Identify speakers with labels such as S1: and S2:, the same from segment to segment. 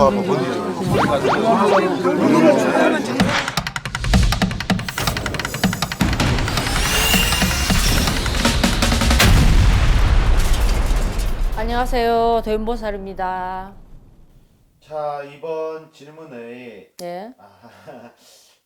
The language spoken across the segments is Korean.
S1: 저 아빠 본인
S2: 안녕하세요. 도윤보살입니다.
S3: 자 이번 질문의
S2: 예.
S3: 아,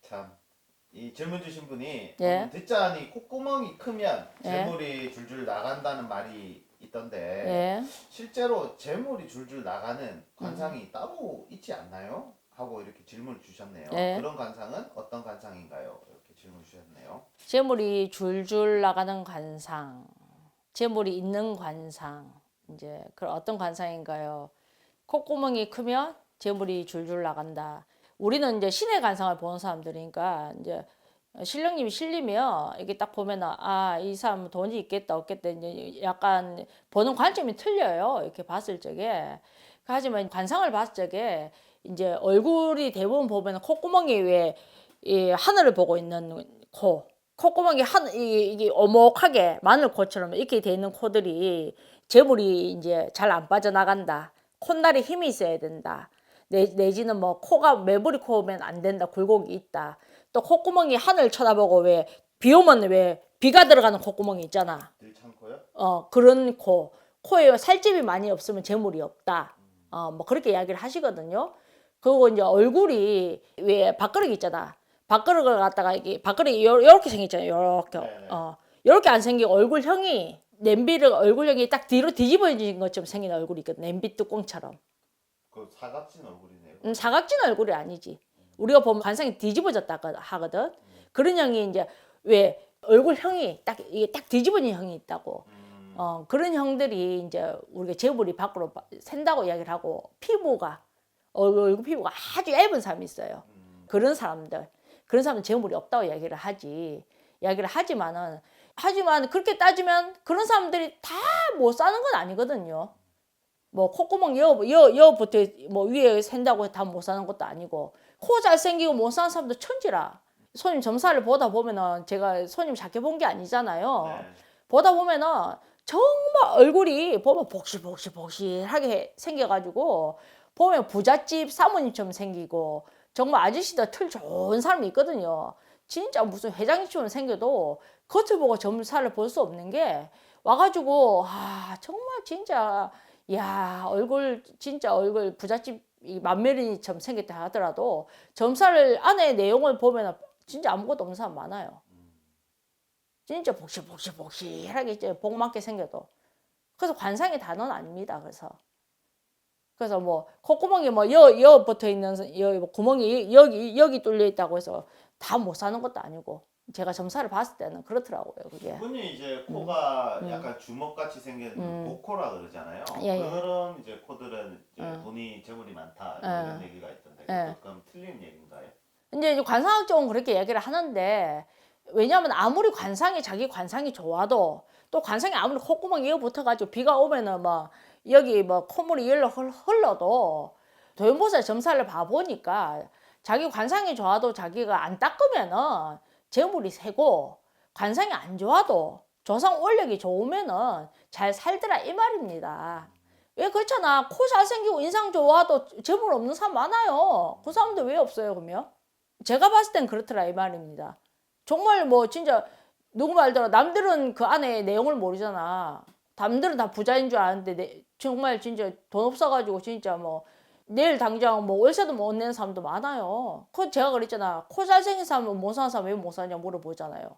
S3: 참이 질문 주신 분이
S2: 예.
S3: 음, 듣자니 콧구멍이 크면
S2: 예.
S3: 재물이 줄줄 나간다는 말이 있던데
S2: 예.
S3: 실제로 재물이 줄줄 나가는 관상이 따로 있지 않나요? 하고 이렇게 질문을 주셨네요.
S2: 예.
S3: 그런 관상은 어떤 관상인가요? 이렇게 질문 주셨네요.
S2: 재물이 줄줄 나가는 관상. 재물이 있는 관상. 이제 그 어떤 관상인가요? 콧구멍이 크면 재물이 줄줄 나간다. 우리는 이제 신의 관상을 보는 사람들이니까 이제 신령님이 실리면 이게 딱 보면은 아이 사람 돈이 있겠다 없겠다 약간 보는 관점이 틀려요 이렇게 봤을 적에. 하지만 관상을 봤을 적에 이제 얼굴이 대부분 보면 콧구멍이 왜이 하늘을 보고 있는 코 콧구멍이 한 이게 오목하게 마늘코처럼 이렇게 돼 있는 코들이 재물이 이제 잘 안 빠져나간다. 콧날에 힘이 있어야 된다. 내, 내지는 뭐 코가 매부리 코면 안 된다. 굴곡이 있다 또 콧구멍이 하늘 쳐다보고 왜 비 오면 왜 비가 들어가는 콧구멍이 있잖아. 어 그런 코 코에 살집이 많이 없으면 재물이 없다 어 뭐 그렇게 이야기를 하시거든요 그리고 이제 얼굴이 왜 밥그릇 있잖아 밥그릇을 갖다가 이게 밥그릇이 요- 요렇게 생겼잖아요 요렇게
S3: 네네.
S2: 어 요렇게 안 생기고 얼굴형이 냄비를 얼굴형이 딱 뒤로 뒤집어진 것처럼 생긴 얼굴이 있거든 냄비 뚜껑처럼
S3: 그 사각진 얼굴이네요.
S2: 음, 사각진 얼굴이 아니지. 우리가 보면 관상이 뒤집어졌다 하- 하거든. 그런 형이 이제 왜 얼굴형이 딱 이게 딱 뒤집어진 형이 있다고.
S3: 음,
S2: 어, 그런 형들이 이제 우리가 재물이 밖으로 바- 샌다고 이야기를 하고 피부가 얼굴, 피부가 아주 얇은 사람이 있어요.
S3: 음,
S2: 그런 사람들 그런 사람은 재물이 없다고 이야기를 하지. 이야기를 하지만은 하지만 그렇게 따지면 그런 사람들이 다 못 사는 건 아니거든요. 뭐 콧구멍 여, 여, 여부터 뭐 위에 샌다고 다 못 사는 것도 아니고 코 잘생기고 못 사는 사람도 천지라. 손님 점사를 보다 보면은 제가 손님 작게 본 게 아니잖아요.
S3: 네.
S2: 보다 보면은 정말 얼굴이 보면 복실복실복실하게 생겨가지고 보면 부잣집 사모님처럼 생기고 정말 아저씨들 틀 좋은 사람이 있거든요. 진짜 무슨 회장님처럼 생겨도 겉을 보고 점사를 볼 수 없는 게 와가지고 아 정말 진짜 야 얼굴 진짜 얼굴 부잣집 이 맏메리처럼 생겼다 하더라도 점사를 안에 내용을 보면 진짜 아무것도 없는 사람 많아요. 진짜 복실복실복실하게 복 많게 생겨도 그래서 관상의 단어는 아닙니다. 그래서 그래서 뭐 콧구멍이 뭐여 여 붙어 있는 여뭐 구멍이 여기 여기 뚫려 있다고 해서 다 못 사는 것도 아니고 제가 점사를 봤을 때는 그렇더라고요. 그게
S3: 흔히 이제 코가
S2: 음.
S3: 약간 주먹같이 생긴
S2: 음.
S3: 목코라 그러잖아요.
S2: 예, 예.
S3: 그런 이제 코들은 이제
S2: 음.
S3: 돈이 재물이 많다
S2: 예.
S3: 이런 얘기가 있던데
S2: 예.
S3: 그럼 틀린 얘기인가요?
S2: 이제 이제 관상학적으로 그렇게 얘기를 하는데 왜냐하면 아무리 관상이 자기 관상이 좋아도 또 관상이 아무리 콧구멍 이어 붙어가지고 비가 오면은 뭐 여기 뭐 콧물이 흘- 흘러도 도연보살 점사를 봐보니까 자기 관상이 좋아도 자기가 안 닦으면은 재물이 새고 관상이 안 좋아도 조상 원력이 좋으면은 잘 살더라 이 말입니다. 왜 그렇잖아 코 잘생기고 인상 좋아도 재물 없는 사람 많아요. 그 사람들 왜 없어요 그러면? 제가 봤을 땐 그렇더라 이 말입니다. 정말 뭐 진짜 누구 말대로 남들은 그 안에 내용을 모르잖아. 남들은 다 부자인 줄 아는데 내- 정말 진짜 돈 없어가지고 진짜 뭐 내일 당장 뭐 월세도 못 내는 사람도 많아요. 그 제가 그랬잖아. 코 잘생긴 사람은 못 사는 사람 왜 못 사냐 물어보잖아요.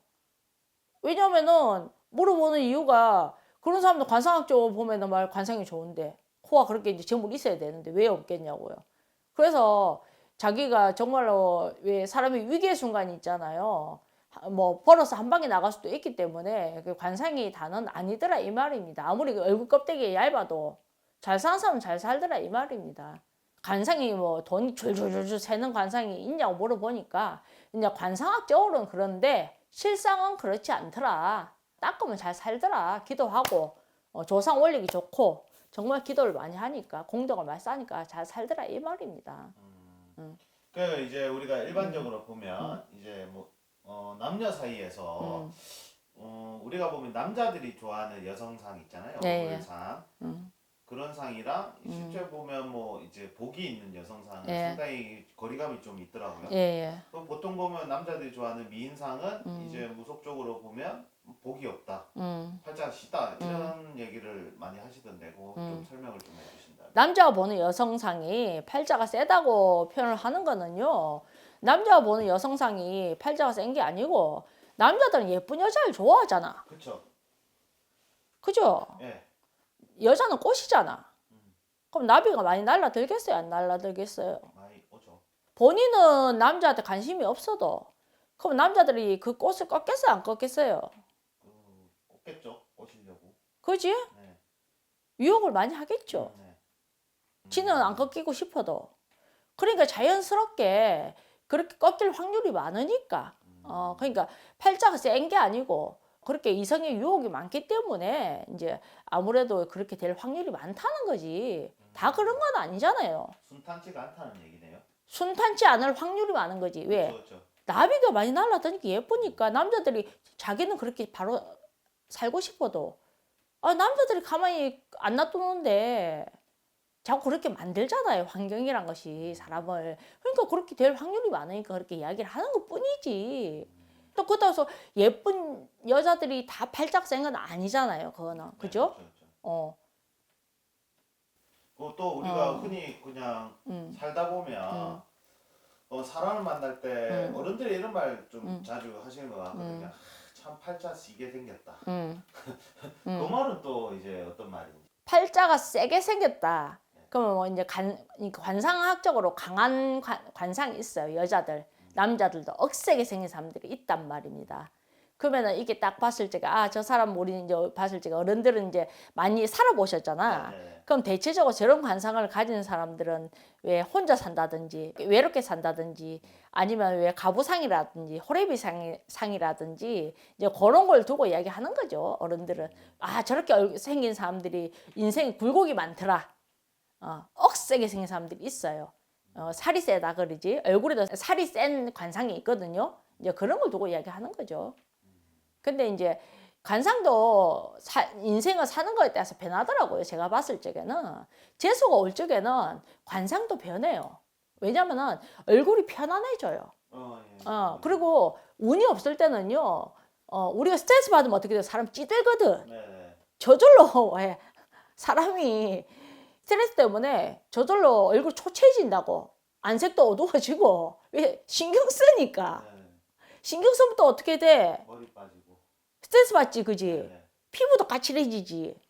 S2: 왜냐면은 물어보는 이유가 그런 사람도 관상학적으로 보면은 말 관상이 좋은데 코가 그렇게 이제 재물이 있어야 되는데 왜 없겠냐고요. 그래서 자기가 정말로 왜 사람이 위기의 순간이 있잖아요. 하- 뭐 벌어서 한 방에 나갈 수도 있기 때문에 그 관상이 다는 아니더라 이 말입니다. 아무리 그 얼굴 껍데기 얇아도 잘 사는 사람은 잘 살더라 이 말입니다. 관상이 뭐 돈이 줄줄줄줄 새는 관상이 있냐고 물어보니까 이제 관상학적으로는 그런데 실상은 그렇지 않더라. 닦으면 잘 살더라. 기도하고 어, 조상 원력이 좋고 정말 기도를 많이 하니까 공덕을 많이 쌓으니까 잘 살더라 이 말입니다. 음.
S3: 그 이제 우리가 일반적으로 보면 이제 뭐 어, 남녀 사이에서
S2: 음.
S3: 어, 우리가 보면 남자들이 좋아하는 여성상 있잖아요.
S2: 예, 예.
S3: 얼굴상.
S2: 음.
S3: 그런 상이랑 실제 보면 뭐 이제 복이 있는 여성상은
S2: 음. 예.
S3: 상당히 거리감이 좀 있더라고요.
S2: 예, 예.
S3: 그럼 보통 보면 남자들이 좋아하는 미인상은
S2: 음.
S3: 이제 무속적으로 보면 복이 없다,
S2: 음.
S3: 팔자가 시다 이런 얘기를 많이 하시던데 그거 좀
S2: 음.
S3: 설명을 좀 해주신다면.
S2: 남자가 보는 여성상이 팔자가 세다고 표현을 하는 거는요. 남자가 보는 여성상이 팔자가 센 게 아니고 남자들은 예쁜 여자를 좋아하잖아.
S3: 그렇죠.
S2: 그죠?
S3: 예.
S2: 여자는 꽃이잖아.
S3: 음.
S2: 그럼 나비가 많이 날라들겠어요? 안 날라들겠어요?
S3: 많이 오죠.
S2: 본인은 남자한테 관심이 없어도 그럼 남자들이 그 꽃을 꺾겠어요? 안 꺾겠어요?
S3: 그 꽂겠죠. 꽂으려고.
S2: 그지?
S3: 네.
S2: 유혹을 많이 하겠죠.
S3: 네. 음.
S2: 지는 안 꺾이고 싶어도. 그러니까 자연스럽게 그렇게 꺾일 확률이 많으니까.
S3: 음.
S2: 어, 그러니까 팔자가 센 게 아니고 그렇게 이성의 유혹이 많기 때문에 이제 아무래도 그렇게 될 확률이 많다는 거지. 다 그런 건 아니잖아요.
S3: 순탄치가 않다는 얘기네요.
S2: 순탄치 않을 확률이 많은 거지. 왜?
S3: 그렇죠.
S2: 나비가 많이 날라다니까 예쁘니까 남자들이 자기는 그렇게 바로 살고 싶어도 아 남자들이 가만히 안 놔두는데 자꾸 그렇게 만들잖아요 환경이란 것이 사람을 그러니까 그렇게 될 확률이 많으니까 그렇게 이야기를 하는 것 뿐이지 또 그렇다고 해서 예쁜 여자들이 다 팔짝 센 건 아니잖아요 그거는 그죠?
S3: 네, 그렇죠.
S2: 어,
S3: 그또 우리가
S2: 어.
S3: 흔히 그냥
S2: 음,
S3: 살다 보면
S2: 음.
S3: 어, 사람을 만날 때
S2: 음.
S3: 어른들이 이런 말 좀
S2: 음.
S3: 자주 하시는 것 같거든요.
S2: 음.
S3: 아, 참 팔자 시게 생겼다.
S2: 음,
S3: 그
S2: 음.
S3: 말은 또 이제 어떤 말인지.
S2: 팔자가 세게 생겼다. 그러면 뭐 이제 관, 관상학적으로 강한 관, 관상이 있어요. 여자들, 남자들도 억세게 생긴 사람들이 있단 말입니다. 그러면은 이게 딱 봤을 적에 아저 사람 우리 이제 봤을 적에 어른들은 이제 많이 살아보셨잖아.
S3: 네, 네.
S2: 그럼 대체적으로 저런 관상을 가진 사람들은 왜 혼자 산다든지 외롭게 산다든지 아니면 왜 가부상이라든지 호래비상 상이라든지 이제 그런 걸 두고 이야기하는 거죠 어른들은. 아 저렇게 얼- 생긴 사람들이 인생에 굴곡이 많더라. 어, 억세게 생긴 사람들이 있어요. 어, 살이 세다 그러지. 얼굴에도 살이 센 관상이 있거든요. 이제 그런 걸 두고 이야기하는 거죠 근데 이제 관상도 사- 인생을 사는 거에 따라서 변하더라고요. 제가 봤을 적에는 재수가 올 적에는 관상도 변해요. 왜냐면은 얼굴이 편안해져요.
S3: 어, 예.
S2: 어, 그리고 운이 없을 때는요. 어, 우리가 스트레스 받으면 어떻게 돼요? 사람 찌들거든.
S3: 네, 네.
S2: 저절로 왜 사람이 스트레스 때문에 저절로 얼굴 초췌해진다고. 안색도 어두워지고 왜 신경 쓰니까
S3: 네.
S2: 신경 쓰면 또 어떻게 돼?
S3: 머리 빠지고.
S2: 스트레스 받지 그지?
S3: 네.
S2: 피부도 까칠해지지.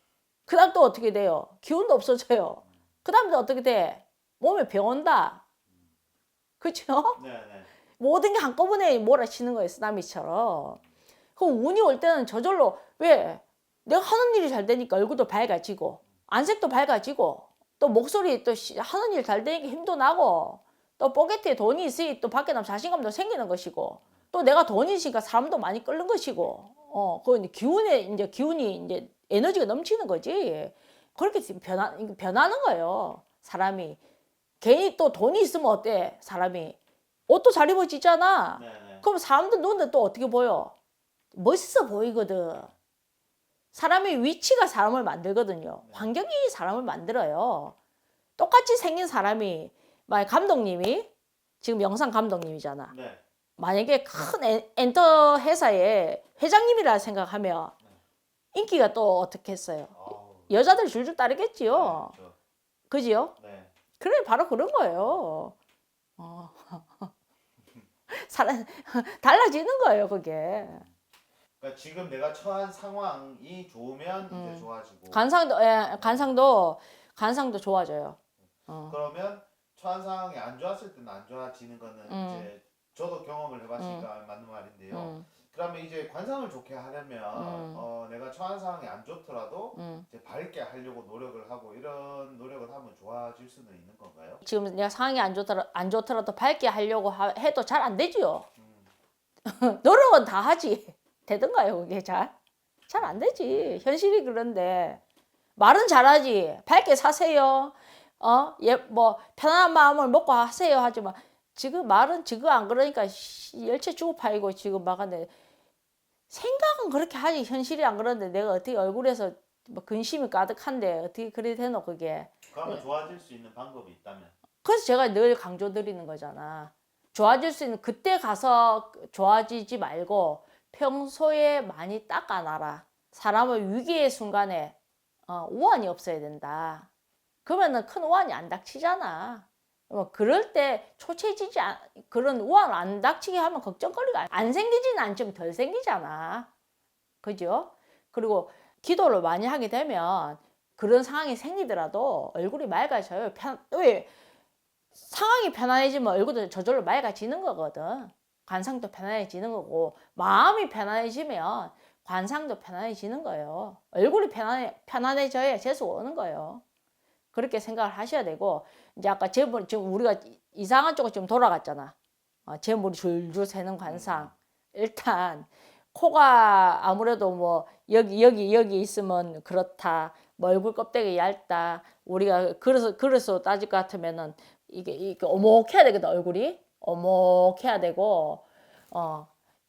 S2: 그 다음 또 어떻게 돼요? 기운도 없어져요. 그 다음 또 어떻게 돼? 몸에 병 온다. 그죠?
S3: 네, 네.
S2: 모든 게 한꺼번에 몰아치는 거예요, 쓰나미처럼. 그럼 운이 올 때는 저절로, 왜? 내가 하는 일이 잘 되니까 얼굴도 밝아지고, 안색도 밝아지고, 또 목소리 또 시- 하는 일 잘 되니까 힘도 나고, 또 포켓에 돈이 있으니 또 밖에 나면 자신감도 생기는 것이고, 또 내가 돈이 있으니까 사람도 많이 끓는 것이고, 어, 그 기운에, 이제 기운이 이제 에너지가 넘치는 거지. 그렇게 지금 변하, 변하는 거예요, 사람이. 괜히 또 돈이 있으면 어때, 사람이. 옷도 잘 입어지잖아.
S3: 네, 네.
S2: 그럼 사람들 눈에 또 어떻게 보여? 멋있어 보이거든. 사람의 위치가 사람을 만들거든요. 환경이 사람을 만들어요. 똑같이 생긴 사람이, 만약 감독님이, 지금 영상 감독님이잖아.
S3: 네.
S2: 만약에 큰 엔- 엔터 회사의 회장님이라 생각하면 인기가 또 어떻게 했어요? 여자들 줄줄 따르겠지요.
S3: 네, 그렇죠.
S2: 그지요?
S3: 네.
S2: 그래, 바로 그런 거예요. 어. 사람, 달라지는 거예요, 그게.
S3: 그러니까 지금 내가 처한 상황이 좋으면
S2: 음.
S3: 이제 좋아지고.
S2: 관상도, 예, 관상도, 관상도 좋아져요. 어.
S3: 그러면 처한 상황이 안 좋았을 때는 안 좋아지는 거는
S2: 음.
S3: 이제 저도 경험을 해봤으니까 맞는 말인데요.
S2: 음,
S3: 그러면 이제 관상을 좋게 하려면
S2: 음.
S3: 어, 내가 처한 상황이 안 좋더라도
S2: 음.
S3: 이제 밝게 하려고 노력을 하고 이런 노력을 하면 좋아질 수는 있는 건가요?
S2: 지금 내가 상황이 안 좋더라, 안 좋더라도 밝게 하려고 하- 해도 잘 안 되지요.
S3: 음.
S2: 노력은 다 하지. 되던가요, 그게 잘? 잘 안 되지. 현실이 그런데. 말은 잘하지. 밝게 사세요. 어, 예, 뭐, 편안한 마음을 먹고 하세요. 하지만, 지금 말은 지금 안 그러니까, 씨, 열채 주고 팔고 지금 막 하는데, 생각은 그렇게 하지. 현실이 안 그러는데, 내가 어떻게 얼굴에서 뭐 근심이 가득한데 어떻게 그래 되노 그게.
S3: 네. 그러면 좋아질 수 있는 방법이 있다면
S2: 그래서 제가 늘 강조 드리는 거잖아. 좋아질 수 있는 그때 가서 좋아지지 말고 평소에 많이 닦아놔라. 사람은 위기의 순간에 어, 우환이 없어야 된다. 그러면은 큰 우환이 안 닥치잖아. 뭐 그럴 때 초췌해지지 않, 그런 우환 안 닥치게 하면 걱정거리가 안- 안 생기지는 않지만 덜 생기잖아. 그죠? 그리고 기도를 많이 하게 되면 그런 상황이 생기더라도 얼굴이 맑아져요. 편, 왜? 상황이 편안해지면 얼굴도 저절로 맑아지는 거거든. 관상도 편안해지는 거고 마음이 편안해지면 관상도 편안해지는 거예요. 얼굴이 편안해 편안해져야 재수가 오는 거예요. 그렇게 생각을 하셔야 되고 이제 아까 재물 지금 우리가 이- 이상한 쪽으로 좀 돌아갔잖아. 어, 재물이 줄줄 새는 관상. 일단 코가 아무래도 뭐 여기 여기 여기 있으면 그렇다. 뭐 얼굴 껍데기 얇다. 우리가 그래서 그래서 따질 것 같으면은 이게 이게 오목해야 되거든 얼굴이 오목해야 되고 어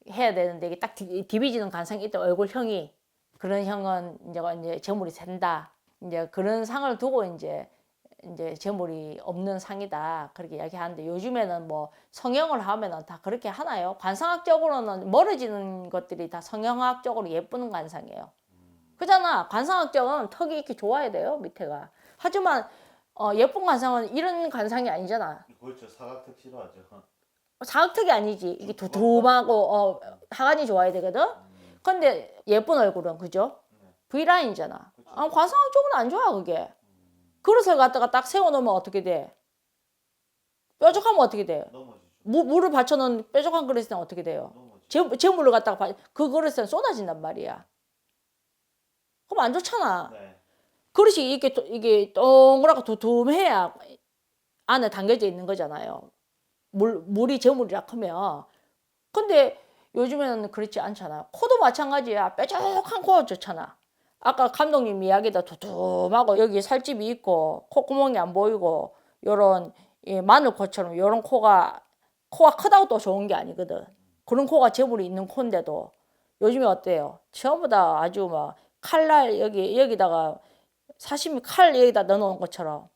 S2: 해야 되는데 이게 딱 디- 디비지는 관상이 있다 얼굴형이 그런 형은 이제 이제 재물이 샌다 이제 그런 상을 두고 이제 이제 재물이 없는 상이다 그렇게 이야기하는데 요즘에는 뭐 성형을 하면은 다 그렇게 하나요? 관상학적으로는 멀어지는 것들이 다 성형학적으로 예쁜 관상이에요. 그잖아. 관상학적은 턱이 이렇게 좋아야 돼요 밑에가. 하지만 어, 예쁜 관상은 이런 관상이 아니잖아.
S3: 그렇죠 사각턱 싫어하죠
S2: 사각턱이 아니지. 이게 두툼하고 어, 하관이 좋아야 되거든.
S3: 음,
S2: 근데 예쁜 얼굴은 그죠? V라인이잖아.
S3: 그쵸.
S2: 아, 관상학 쪽은 안 좋아 그게. 그릇을 갖다가 딱 세워놓으면 어떻게 돼? 뾰족하면 어떻게 돼? 무, 물을 받쳐놓은 뾰족한 그릇에는 어떻게 돼요? 재, 재물을 갖다가 바- 그 그릇에는 쏟아진단 말이야. 그럼 안 좋잖아.
S3: 네
S2: 그릇이 이렇게 또- 이게 동그랗고 두툼해야 안에 담겨져 있는 거잖아요. 물 물이 재물이라 크면. 근데 요즘에는 그렇지 않잖아요. 코도 마찬가지야. 뾰족한 코가 좋잖아. 아까 감독님 이야기다 두툼하고 여기 살집이 있고 콧구멍이 안 보이고 요런 이 마늘코처럼 요런 코가 코가 크다고 또 좋은 게 아니거든. 그런 코가 재물이 있는 코인데도 요즘에 어때요? 전부 다 아주 막 칼날 여기 여기다가 사시미 칼 여기다 넣어놓은 것처럼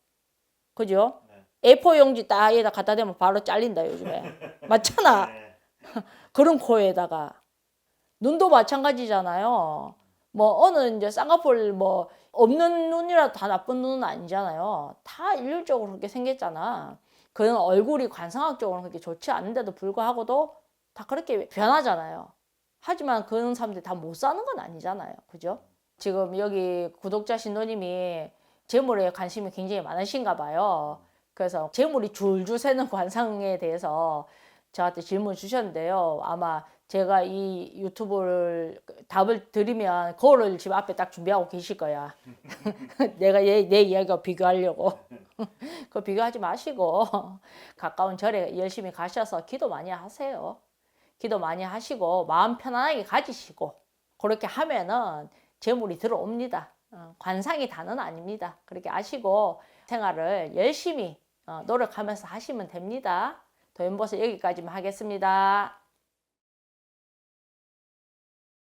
S2: 그죠?
S3: 네.
S2: A4 용지 딱 여기다 갖다 대면 바로 잘린다 요즘에 맞잖아
S3: 네.
S2: 그런 코에다가 눈도 마찬가지잖아요 뭐 어느 이제 쌍꺼풀 뭐 없는 눈이라도 다 나쁜 눈은 아니잖아요 다 일률적으로 그렇게 생겼잖아 그런 얼굴이 관상학적으로 그렇게 좋지 않은데도 불구하고도 다 그렇게 변하잖아요 하지만 그런 사람들이 다 못 사는 건 아니잖아요 그죠? 지금 여기 구독자 신도님이 재물에 관심이 굉장히 많으신가 봐요. 그래서 재물이 줄줄 새는 관상에 대해서 저한테 질문 주셨는데요. 아마 제가 이 유튜브를 답을 드리면 그거를 지금 앞에 딱 준비하고 계실 거야. 내가 얘, 내 이야기와 비교하려고. 그거 비교하지 마시고 가까운 절에 열심히 가셔서 기도 많이 하세요. 기도 많이 하시고 마음 편안하게 가지시고 그렇게 하면은 재물이 들어옵니다. 어, 관상이 다는 아닙니다. 그렇게 아시고 생활을 열심히 어, 노력하면서 하시면 됩니다. 도연보스 여기까지만 하겠습니다.